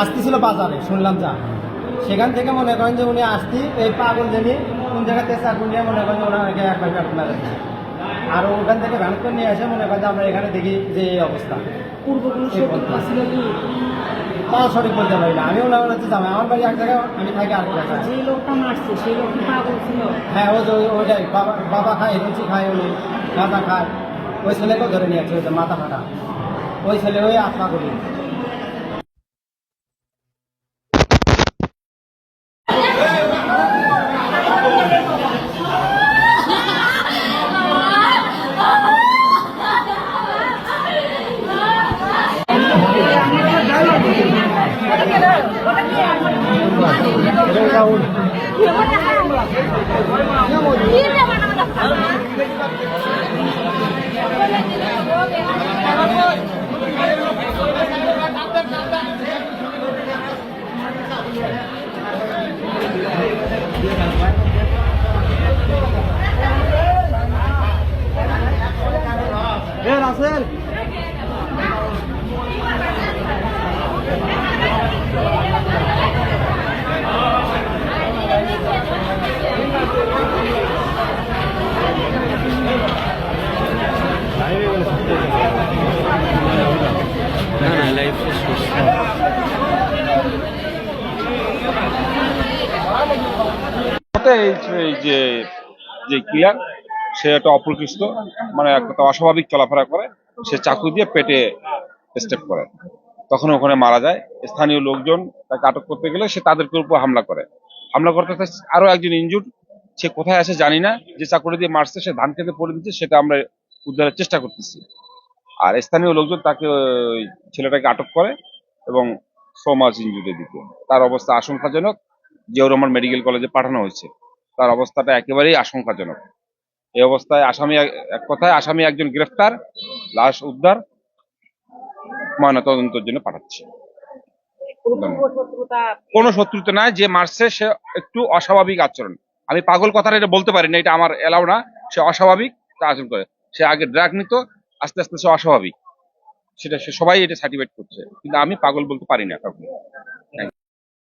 আসতেছিল বাজারে, শুনলাম যা সেখান থেকে মনে করেন যে উনি আসতি এই পাগল জেনে কোন জায়গাতে চাকুন নিয়ে মনে করেন যে ওনাকে একবার মেরে। আর ওখান থেকে ভ্যান করে নিয়ে এসে মনে করেন আমরা এখানে দেখি যে এই অবস্থা। পূর্ব কোনো শত্রুতা ছিল কি? তা সঠিক বলতে পারি না। আমি ওনার হচ্ছে জামাই। আমার বাড়ি এক জায়গায় আমি থাকি আরেক জায়গায়। যে লোকটা মারছে সেই লোক পাগল ছিল? হ্যাঁ ও ওইটাই। বাবা বাবা খায় লুচি খায় উনি। গাঁদা খায়। ওই ছেলেকেও ধরে নিয়ে আসছে মাথা ফাটা। ওই ছেলে ওই আত্মা করি মতে এই যে যে ক্লিয়ার সে একটা অপ্রকৃষ্ট মানে একটা অস্বাভাবিক চলাফেরা করে, সে চাকু দিয়ে পেটে স্টেপ করে। তখন ওখানে মারা যায়। স্থানীয় লোকজন তাকে আটক করতে গেলে সে তাদেরকে উপর হামলা করে। হামলা করতে আরও একজন ইনজুর সে কোথায় আছে জানি না। যে চাকুরি দিয়ে মারছে, সে ধান খেতে পড়ে দিচ্ছে, সেটা আমরা উদ্ধারের চেষ্টা করতেছি। আর স্থানীয় লোকজন তাকে ছেলেটাকে আটক করে এবং সমাজ ইঞ্জুরি দিতে। তার অবস্থা আশঙ্কাজনক। জিয়াউর রহমান মেডিকেল কলেজে পাঠানো হয়েছে। তার অবস্থাটা একেবারেই আশঙ্কাজনক। এই অবস্থায় আসামি এক কথায় আসামি একজন গ্রেফতার, লাশ উদ্ধার, ময়নাতদন্তের জন্য পাঠাচ্ছে। কোনো পূর্ব শত্রুতা কোনো শত্রুতা নাই, যে মারছে সে একটু অস্বাভাবিক আচরণ। আমি পাগল কথাটা এটা বলতে পারি না, এটা আমার এলাও না। সে অস্বাভাবিক, তা আচরণ করে। সে আগে ড্রাগ নিত, আস্তে আস্তে সে অস্বাভাবিক। সেটা সে সবাই এটা সার্টিফাইড করছে। কিন্তু আমি পাগল বলতে পারি না কাউকে।